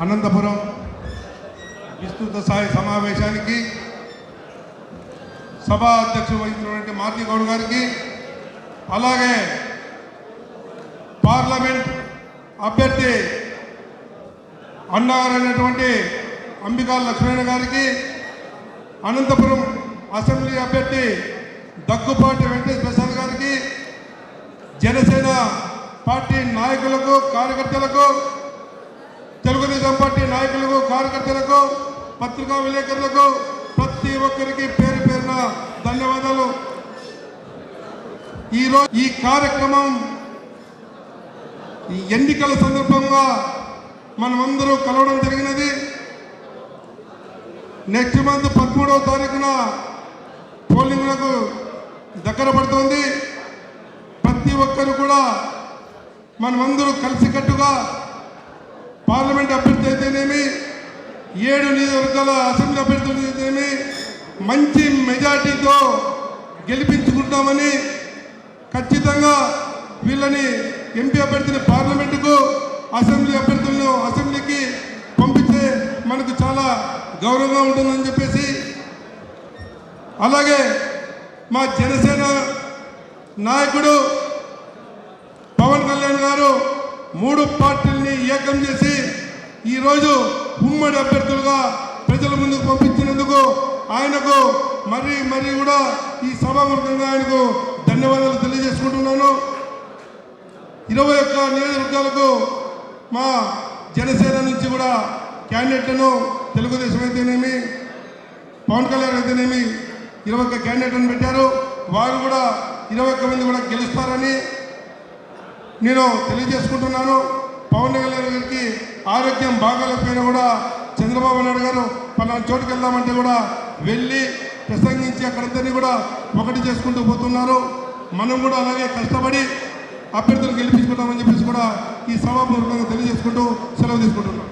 అనంతపురం విస్తృత స్థాయి సమావేశానికి సభా అధ్యక్షుడు వహించినటువంటి మార్తి గౌడ్ గారికి అలాగే పార్లమెంట్ అభ్యర్థి అన్నగారైనటువంటి అంబికా లక్ష్మణ గారికి అనంతపురం అసెంబ్లీ అభ్యర్థి దగ్గుపాటి వెంకటేష్ ప్రసాద్ గారికి జనసేన పార్టీ నాయకులకు కార్యకర్తలకు తెలుగుదేశం పార్టీ నాయకులకు కార్యకర్తలకు పత్రికా విలేకరులకు ప్రతి ఒక్కరికి పేరు పేరున ధన్యవాదాలు. ఈరోజు ఈ కార్యక్రమం ఈ ఎన్నికల సందర్భంగా మనమందరూ కలవడం జరిగినది. నెక్స్ట్ మంత్ పదమూడవ తారీఖున పోలింగ్లకు దగ్గర పడుతోంది. ప్రతి ఒక్కరు కూడా మనమందరూ కలిసికట్టుగా పార్లమెంట్ అభ్యర్థి అయితేనేమి? ఏడు నియోజకవర్గాల అసెంబ్లీ అభ్యర్థులు అయితేనేమి? మంచి మెజార్టీతో గెలిపించుకుంటామని ఖచ్చితంగా వీళ్ళని ఎంపీ అభ్యర్థిని పార్లమెంటుకు అసెంబ్లీ అభ్యర్థులను అసెంబ్లీకి పంపిస్తే మనకు చాలా గౌరవంగా ఉంటుందని చెప్పేసి అలాగే మా జనసేన నాయకుడు పవన్ కళ్యాణ్ గారు మూడు పార్టీల్ని ఏకం చేసి ఈరోజు ఉమ్మడి అభ్యర్థులుగా ప్రజల ముందుకు పంపించినందుకు ఆయనకు మరీ మరీ కూడా ఈ సభాముఖంగా ఆయనకు ధన్యవాదాలు తెలియజేసుకుంటున్నాను. ఇరవై ఒక్క నియోజకవర్గాలకు మా జనసేన నుంచి కూడా క్యాండిడేట్లను తెలుగుదేశం అయితేనేమి పవన్ కళ్యాణ్ అయితేనేమి ఇరవై ఒక్క క్యాండిడేట్లను పెట్టారు. వారు కూడా ఇరవై ఒక్క మంది కూడా గెలుస్తారని నేను తెలియజేసుకుంటున్నాను. పవన్ కళ్యాణ్ ఆరోగ్యం బాగాలేకపోయినా కూడా చంద్రబాబు నాయుడు గారు పలానా చోటుకు వెళ్దామంటే కూడా వెళ్ళి ప్రసంగించి అక్కడందరినీ కూడా ఒకటి చేసుకుంటూ పోతున్నారు. మనం కూడా అలాగే కష్టపడి అభ్యర్థులు గెలిపించుకుంటామని చెప్పేసి కూడా ఈ సభాపూర్వకంగా తెలియజేసుకుంటూ సెలవు తీసుకుంటున్నాం.